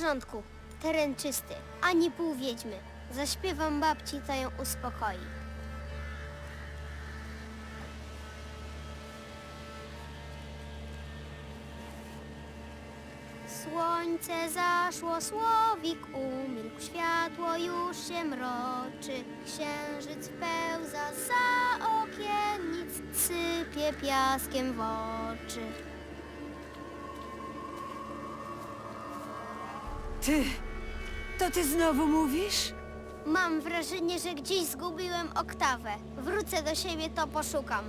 porządku. Teren czysty, ani pół wiedźmy. Zaśpiewam babci, to ją uspokoi. Słońce zaszło, słowik umilkł, światło już się mroczy. Księżyc pełza za okiennic, sypie piaskiem w oczy. Ty, to ty znowu mówisz? Mam wrażenie, że gdzieś zgubiłem oktawę. Wrócę do siebie, to poszukam.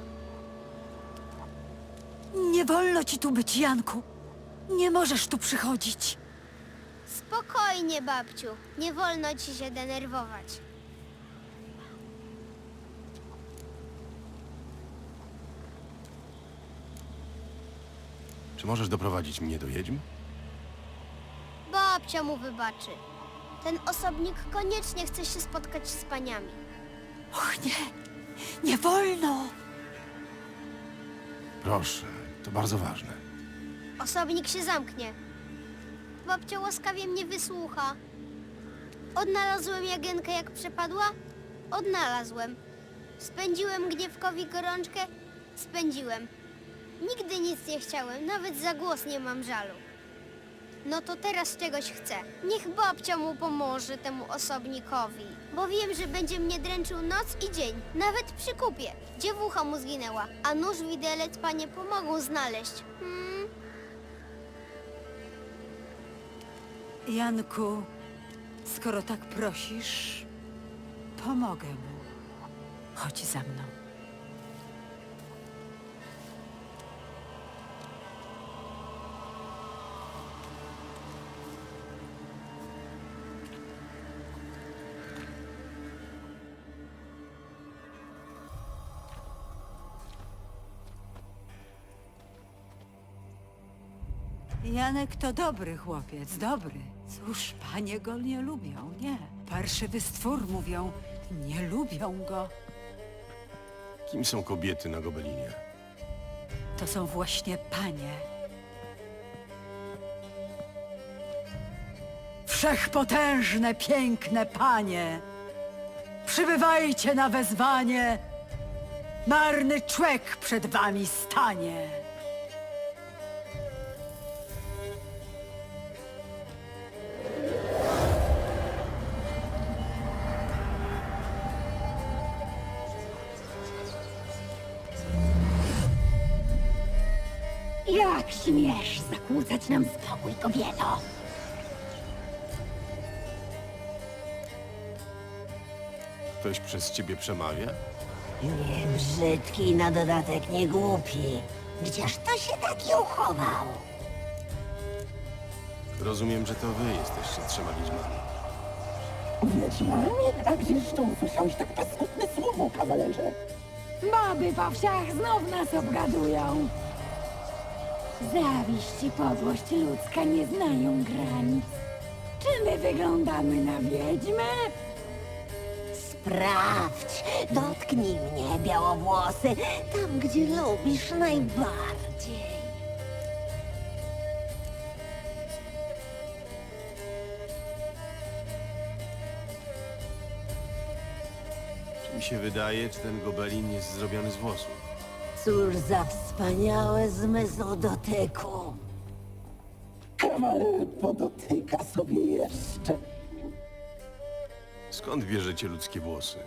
Nie wolno ci tu być, Janku. Nie możesz tu przychodzić. Spokojnie, babciu. Nie wolno ci się denerwować. Czy możesz doprowadzić mnie do Wiedźm? Babcia mu wybaczy. Ten osobnik koniecznie chce się spotkać z paniami. Och nie, nie wolno. Proszę, to bardzo ważne. Osobnik się zamknie. Babcia łaskawie mnie wysłucha. Odnalazłem Jagienkę jak przepadła? Odnalazłem. Spędziłem gniewkowi gorączkę? Spędziłem. Nigdy nic nie chciałem, nawet za głos nie mam żalu. No to teraz czegoś chcę. Niech babcia mu pomoże temu osobnikowi. Bo wiem, że będzie mnie dręczył noc i dzień, nawet przy kupie. Dziewucha mu zginęła, a nóż widelec panie pomogą znaleźć. Hmm? Janku, skoro tak prosisz, pomogę mu. Chodź za mną. Janek to dobry chłopiec, dobry. Cóż, panie go nie lubią, nie. Parszywy stwór mówią, nie lubią go. Kim są kobiety na Gobelinie? To są właśnie panie. Wszechpotężne, piękne panie! Przybywajcie na wezwanie! Marny człek przed wami stanie! Śmiesz zakłócać nam spokój, kobieto? Ktoś przez ciebie przemawia? Nie brzydki i na dodatek nie głupi. Gdzież to się taki uchował? Rozumiem, że to wy jesteście trzema wiedźmami. Wiedźmanie? A gdzież to usłyszałeś tak paskudne słowo, kawalerze? Baby po wsiach znów nas obgadują. Zawiść i podłość ludzka nie znają granic. Czy my wyglądamy na wiedźmę? Sprawdź, dotknij mnie, białowłosy, tam gdzie lubisz najbardziej. Czy mi się wydaje, czy ten gobelin jest zrobiony z włosów? Cóż za wspaniały zmysł dotyku. Kawaler podotyka sobie jeszcze. Skąd bierzecie ludzkie włosy?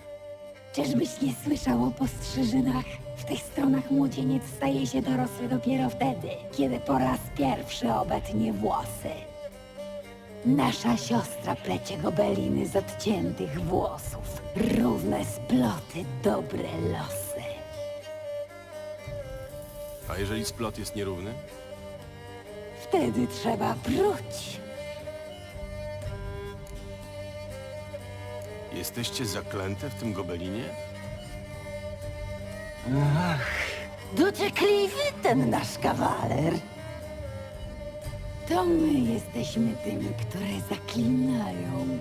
Czyżbyś nie słyszał o postrzyżynach? W tych stronach młodzieniec staje się dorosły dopiero wtedy, kiedy po raz pierwszy obetnie włosy. Nasza siostra plecie gobeliny z odciętych włosów. Równe sploty, dobre losy. A jeżeli splot jest nierówny? Wtedy trzeba pruć. Jesteście zaklęte w tym gobelinie? Dociekliwy ten nasz kawaler. To my jesteśmy tymi, które zaklinają.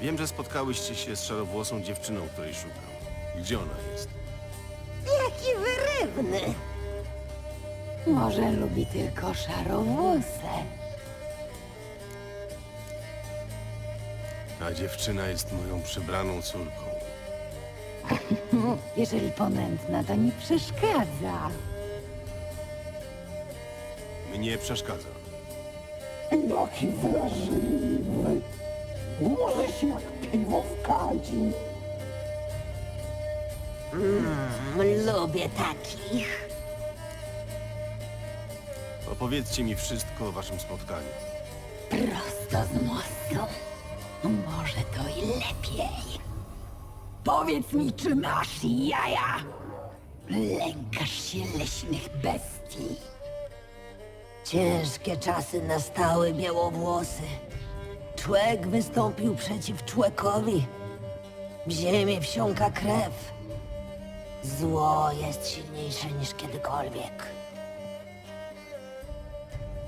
Wiem, że spotkałyście się z szarowłosą dziewczyną, której szukam. Gdzie ona jest? Jaki wyrywny! Może lubi tylko szarowłosę. Ta dziewczyna jest moją przybraną córką. Jeżeli ponętna, to nie przeszkadza. Mnie przeszkadza. Jaki wrażliwy. Może się jak piwo w kadzi. Lubię takich. Opowiedzcie mi wszystko o waszym spotkaniu. Prosto z mostu. Może to i lepiej. Powiedz mi, czy masz jaja? Lękasz się leśnych bestii. Ciężkie czasy nastały białowłosy. Człek wystąpił przeciw człekowi. W ziemię wsiąka krew. Zło jest silniejsze niż kiedykolwiek.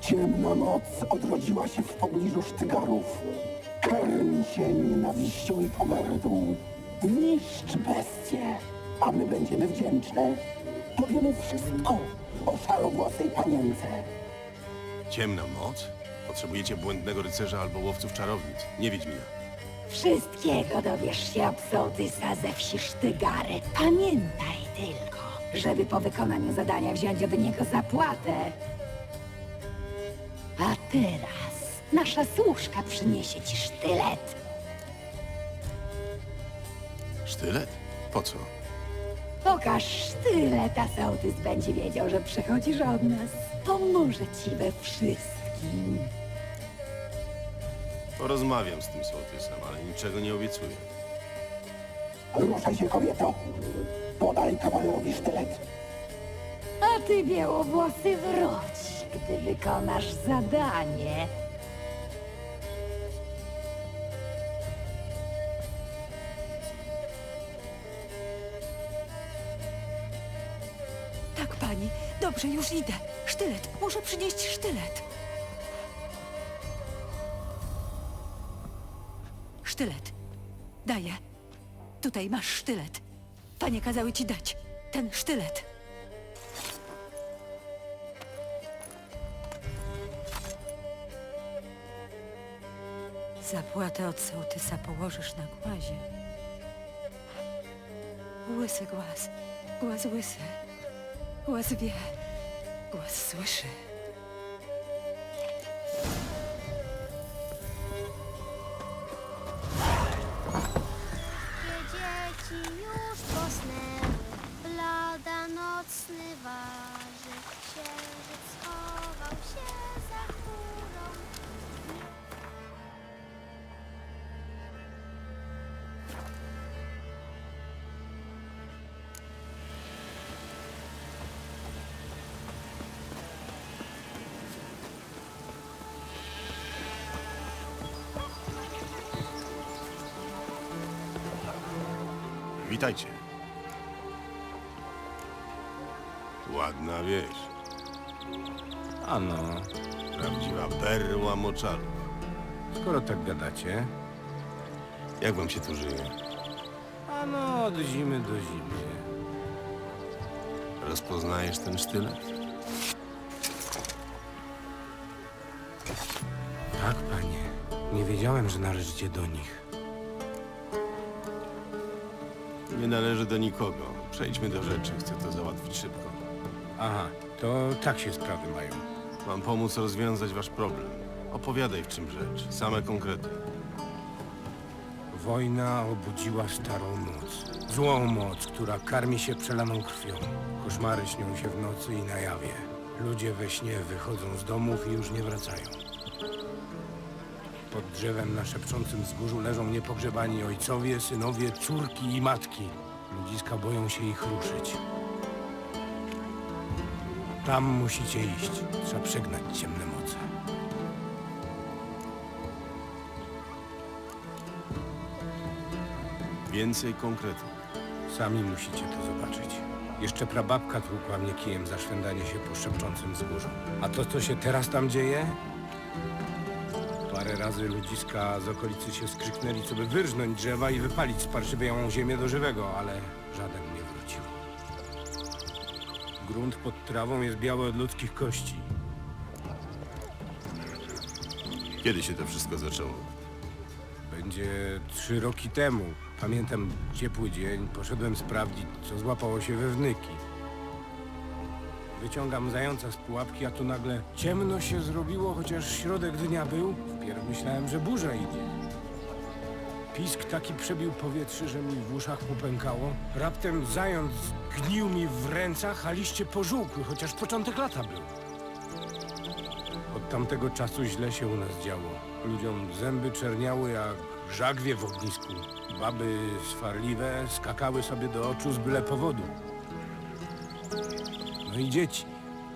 Ciemna noc odrodziła się w pobliżu Sztygarów. Karmi się nienawiścią i pogardą. Niszcz bestie, a my będziemy wdzięczne. Powiemy wszystko o szarowłosej panience. Ciemna moc? Potrzebujecie błędnego rycerza albo łowców czarownic. Nie Wiedźmina. Wszystkiego dowiesz się od sołtysa ze wsi Sztygary. Pamiętaj tylko, żeby po wykonaniu zadania wziąć od niego zapłatę. A teraz nasza służka przyniesie ci sztylet. Sztylet? Po co? Pokaż sztylet, a sołtys będzie wiedział, że przychodzisz od nas. Pomoże ci we wszystkim. Porozmawiam z tym sołtysem, ale niczego nie obiecuję. Ruszaj się, kobieto. Podaj kawalerowi sztylet. A ty, białowłosy, wróć, gdy wykonasz zadanie. Tak, pani. Dobrze, już idę. Sztylet. Muszę przynieść sztylet. Sztylet. Daję. Tutaj masz sztylet. Panie kazały ci dać. Ten sztylet. Zapłatę od sołtysa położysz na głazie. Łysy głaz. Głaz łysy. Głaz wie. Głaz słyszy. Księżyc schował się za chmurą. Witajcie. Ładna wieś. Ano, Prawdziwa perła moczaru. skoro tak gadacie, Jak wam się tu żyje? ano od zimy do zimy. Rozpoznajesz ten sztylet? Tak, panie. Nie wiedziałem, że należycie do nich. Nie należy do nikogo. Przejdźmy do rzeczy. Chcę to załatwić szybko. Aha, to tak się sprawy mają. Mam pomóc rozwiązać wasz problem. Opowiadaj w czym rzecz. Same konkrety. Wojna obudziła starą moc. Złą moc, która karmi się przelaną krwią. Koszmary śnią się w nocy i na jawie. Ludzie we śnie wychodzą z domów i już nie wracają. Pod drzewem na szepczącym wzgórzu leżą niepogrzebani ojcowie, synowie, córki i matki. Ludziska boją się ich ruszyć. Tam musicie iść. Trzeba przegnać ciemne moce. Więcej konkretów. Sami musicie to zobaczyć. Jeszcze prababka tłukła mnie kijem za szwendanie się po szepczącym wzgórzu. A to, co się teraz tam dzieje? Parę razy ludziska z okolicy się skrzyknęli, co by wyrżnąć drzewa i wypalić sparszywiałą ziemię do żywego, ale grunt pod trawą jest biały od ludzkich kości. Kiedy się to wszystko zaczęło? Będzie trzy roki temu. Pamiętam ciepły dzień, poszedłem sprawdzić, co złapało się we wnyki. Wyciągam zająca z pułapki, a tu nagle ciemno się zrobiło, chociaż środek dnia był. Wpierw myślałem, że burza idzie. Pisk taki przebił powietrze, że mi w uszach popękało. Raptem zając gnił mi w rękach, a liście pożółkły, chociaż początek lata był. Od tamtego czasu źle się u nas działo. Ludziom zęby czerniały jak żagwie w ognisku. Baby swarliwe skakały sobie do oczu z byle powodu. No i dzieci.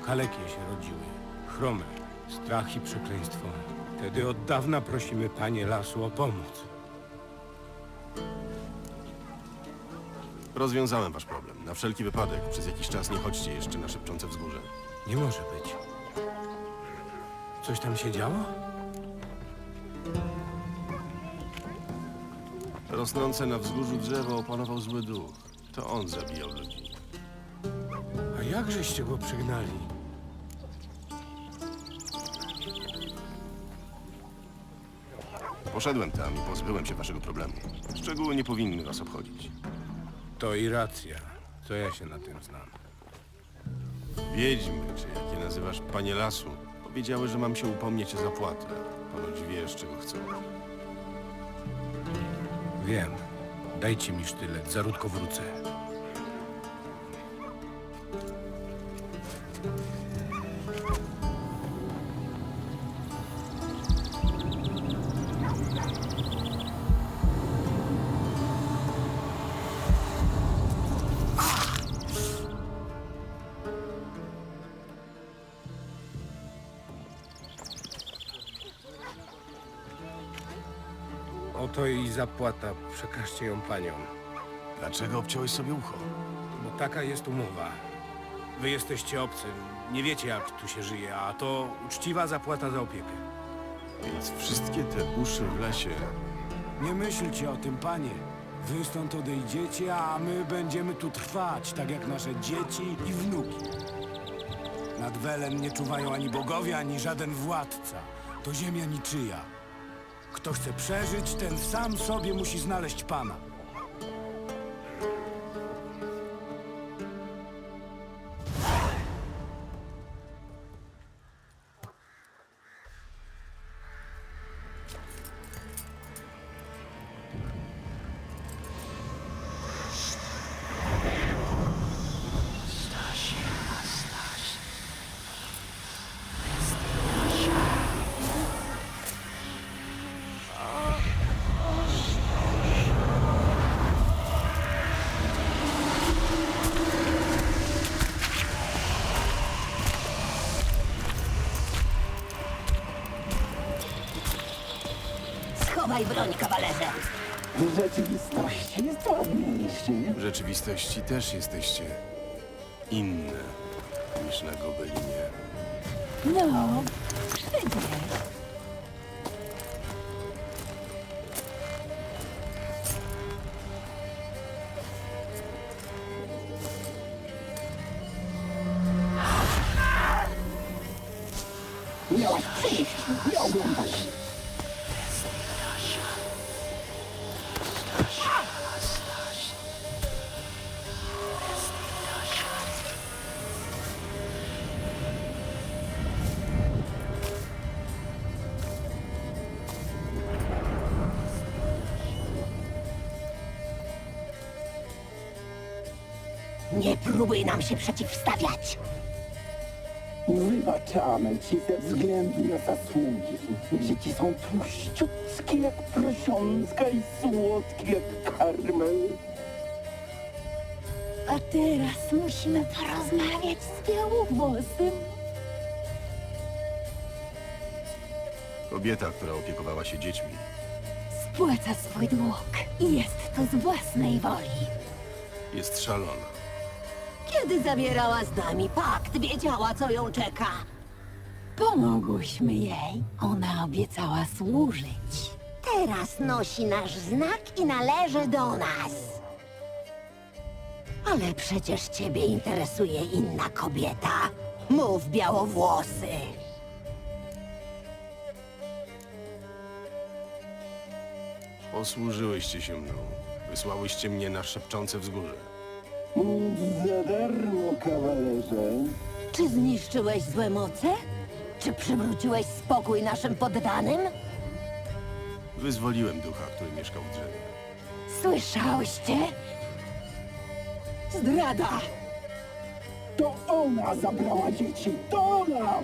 Kalekie się rodziły. Chrome. Strach i przekleństwo. Wtedy od dawna prosimy panie lasu o pomoc. Rozwiązałem wasz problem. Na wszelki wypadek przez jakiś czas nie chodźcie jeszcze na szepczące wzgórze. Nie może być. Coś tam się działo? Rosnące na wzgórzu drzewo opanował zły duch. To on zabijał ludzi. A jakżeście go przygnali? Poszedłem tam i pozbyłem się waszego problemu. Szczegóły nie powinny was obchodzić. To i racja. Co ja się na tym znam? Wiedźmy, czy jak je nazywasz, panie lasu, powiedziały, że mam się upomnieć o zapłatę. Ponoć wiesz, czego chcą. Wiem. Dajcie mi sztylet, zaródko wrócę. I zapłata. Przekażcie ją paniom. Dlaczego obciąłeś sobie ucho? Bo taka jest umowa. Wy jesteście obcy, nie wiecie jak tu się żyje, a to uczciwa zapłata za opiekę. Więc wszystkie te uszy w lesie... Nie myślcie o tym, panie. Wy stąd odejdziecie, a my będziemy tu trwać, tak jak nasze dzieci i wnuki. Nad Welem nie czuwają ani bogowie, ani żaden władca. To ziemia niczyja. Kto chce przeżyć, ten sam sobie musi znaleźć pana. Rzeczywistości jest. W rzeczywistości też jesteście inne niż na Gobelinie. No, przecież. Nie próbuj nam się przeciwstawiać. Wybaczamy ci ze względu na zasługi. Dzieci są tłuściutkie jak prosiątka i słodkie jak karmel. A teraz musimy porozmawiać z białowłosym. Kobieta, która opiekowała się dziećmi. Spłaca swój dług. I jest to z własnej woli. Jest szalona. Kiedy zawierała z nami pakt, wiedziała, co ją czeka. Pomogłyśmy jej. Ona obiecała służyć. Teraz nosi nasz znak i należy do nas. Ale przecież ciebie interesuje inna kobieta. Mów białowłosy. Posłużyłyście się mną. Wysłałyście mnie na szepczące wzgórze. Za darmo, kawalerze. Czy zniszczyłeś złe moce? Czy przywróciłeś spokój naszym poddanym? Wyzwoliłem ducha, który mieszkał w drzewie. Słyszałyście? Zdrada! To ona zabrała dzieci, to ona!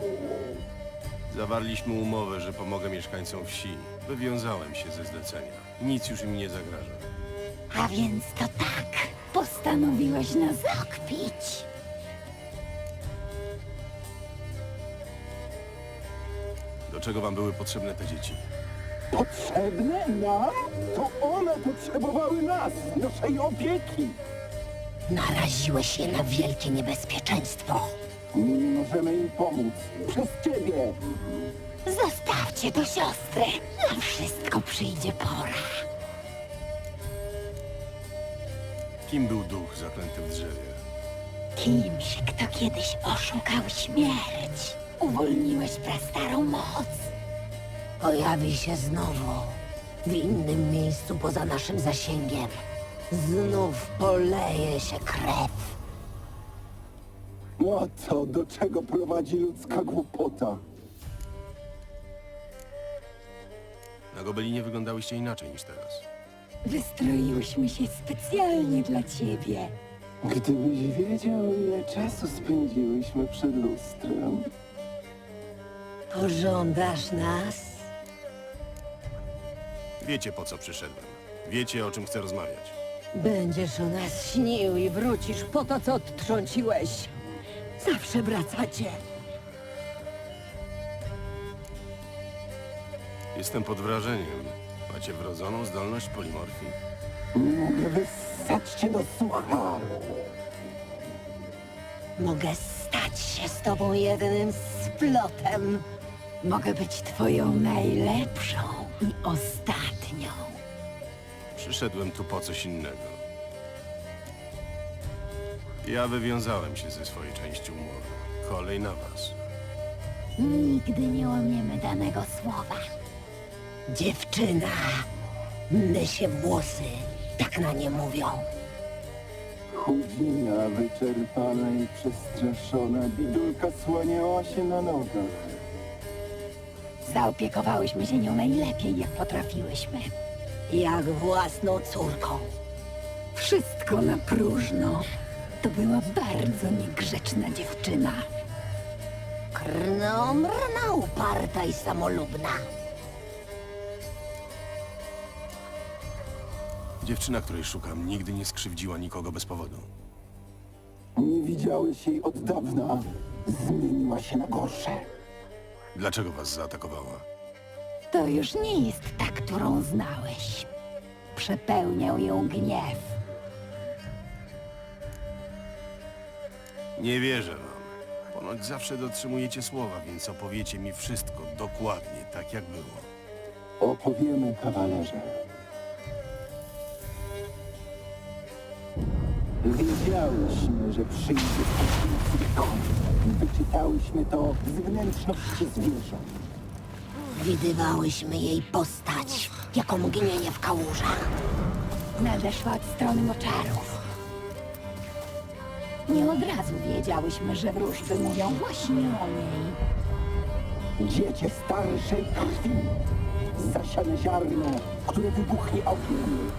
Zawarliśmy umowę, że pomogę mieszkańcom wsi. Wywiązałem się ze zlecenia. Nic już im nie zagraża. A więc to tak, postanowiłeś nas zakpić. Do czego wam były potrzebne te dzieci? Potrzebne nam? To one potrzebowały nas, naszej opieki. Naraziłeś je na wielkie niebezpieczeństwo. Nie możemy im pomóc. Przez ciebie. Zostawcie to siostry. Na wszystko przyjdzie pora. Kim był duch zaklęty w drzewie? Kimś, kto kiedyś oszukał śmierć. Uwolniłeś prastarą moc. Pojawi się znowu. W innym miejscu poza naszym zasięgiem. Znów poleje się krew. No to do czego prowadzi ludzka głupota? Na Gobelinie wyglądałyście inaczej niż teraz. Wystroiłyśmy się specjalnie dla ciebie. Gdybyś wiedział, ile czasu spędziłyśmy przed lustrem. Pożądasz nas? Wiecie, po co przyszedłem. Wiecie, o czym chcę rozmawiać. Będziesz o nas śnił i wrócisz po to, co odtrąciłeś. Zawsze wracacie. Jestem pod wrażeniem. Macie wrodzoną zdolność polimorfii. Mogę wyssać cię do sucha. Mogę stać się z tobą jednym splotem. Mogę być twoją najlepszą i ostatnią. Przyszedłem tu po coś innego. Ja wywiązałem się ze swojej części umowy. Kolej na was. Nigdy nie łamiemy danego słowa. Dziewczyna. My się włosy. Tak na nie mówią. Chudzina wyczerpana i przestraszona, bidulka słaniała się na nogach. Zaopiekowałyśmy się nią najlepiej, jak potrafiłyśmy. Jak własną córką. Wszystko na próżno. To była bardzo niegrzeczna dziewczyna. Krnomrna, uparta i samolubna. Dziewczyna, której szukam, nigdy nie skrzywdziła nikogo bez powodu. Nie widziałeś jej od dawna. Zmieniła się na gorsze. Dlaczego was zaatakowała? To już nie jest ta, którą znałeś. Przepełniał ją gniew. Nie wierzę wam. Ponoć zawsze dotrzymujecie słowa, więc opowiecie mi wszystko dokładnie, tak jak było. Opowiemy, kawalerze. Wiedziałyśmy, że przyjdzie taki. Wyczytałyśmy to z wnętrzności zwierząt. Widywałyśmy jej postać, jako mgnienie w kałużach. Nadeszła od strony moczarów. Nie od razu wiedziałyśmy, że wróżby mówią właśnie o niej. Dziecię starszej krwi. Zasiane ziarno, które wybuchnie ogniem.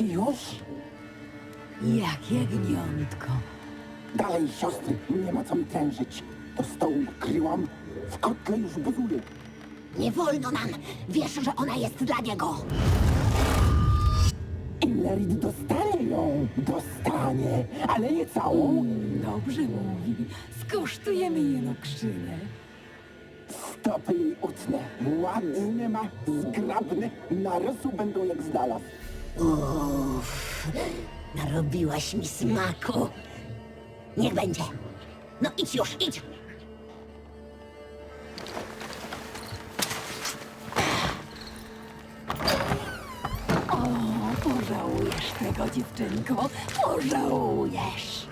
Już? Jak jagniątko. Dalej, siostry, nie ma co mi tężyć. Do stołu kryłam W kotle już buzuje. Nie wolno nam. Wiesz, że ona jest dla niego. Illerid dostanie ją. Dostanie, ale nie całą. Dobrze mówi. Skosztujemy jenokrzynę. Stopy jej utnę. Ładny ma, zgrabny. Narosu będą jak znalazł. Uff, narobiłaś mi smaku. Niech będzie. No idź już, idź. O, pożałujesz tego, dziewczynko. Pożałujesz.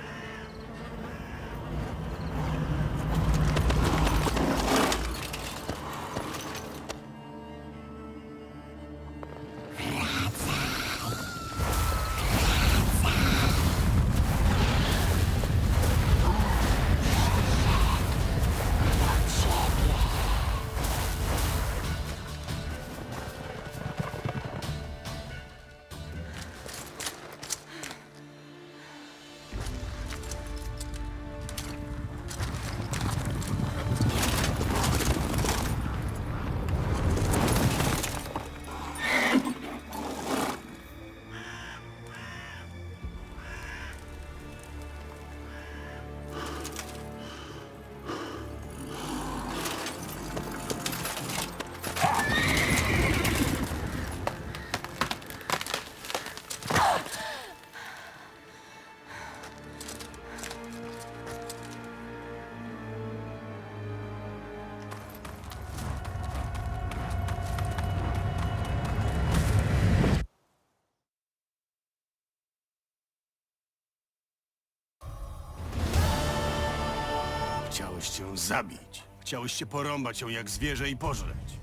Chciałeś cię zabić. Chciałeś porąbać ją jak zwierzę i pożreć.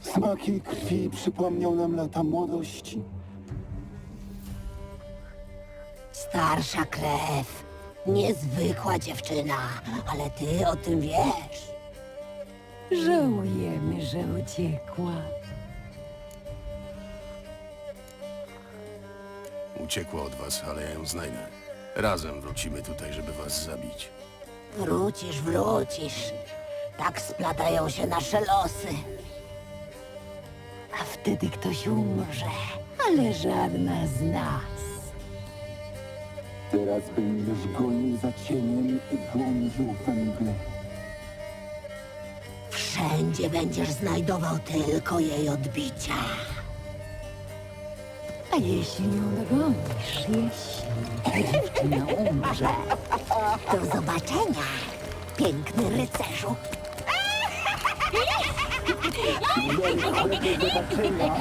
Smak jej krwi przypomniał nam lata młodości. Starsza krew. Niezwykła dziewczyna, ale ty o tym wiesz. Żałujemy, że uciekła. Uciekła od was, ale ja ją znajdę. Razem wrócimy tutaj, żeby was zabić. Wrócisz, wrócisz. Tak splatają się nasze losy. A wtedy ktoś umrze, ale żadna z nas. Teraz będziesz gonił za cieniem i błądził we mgle. Wszędzie będziesz znajdował tylko jej odbicia. Jeśli ją dogonisz, jeśli dziewczyna umrze, Do zobaczenia, piękny rycerzu. Do zobaczenia.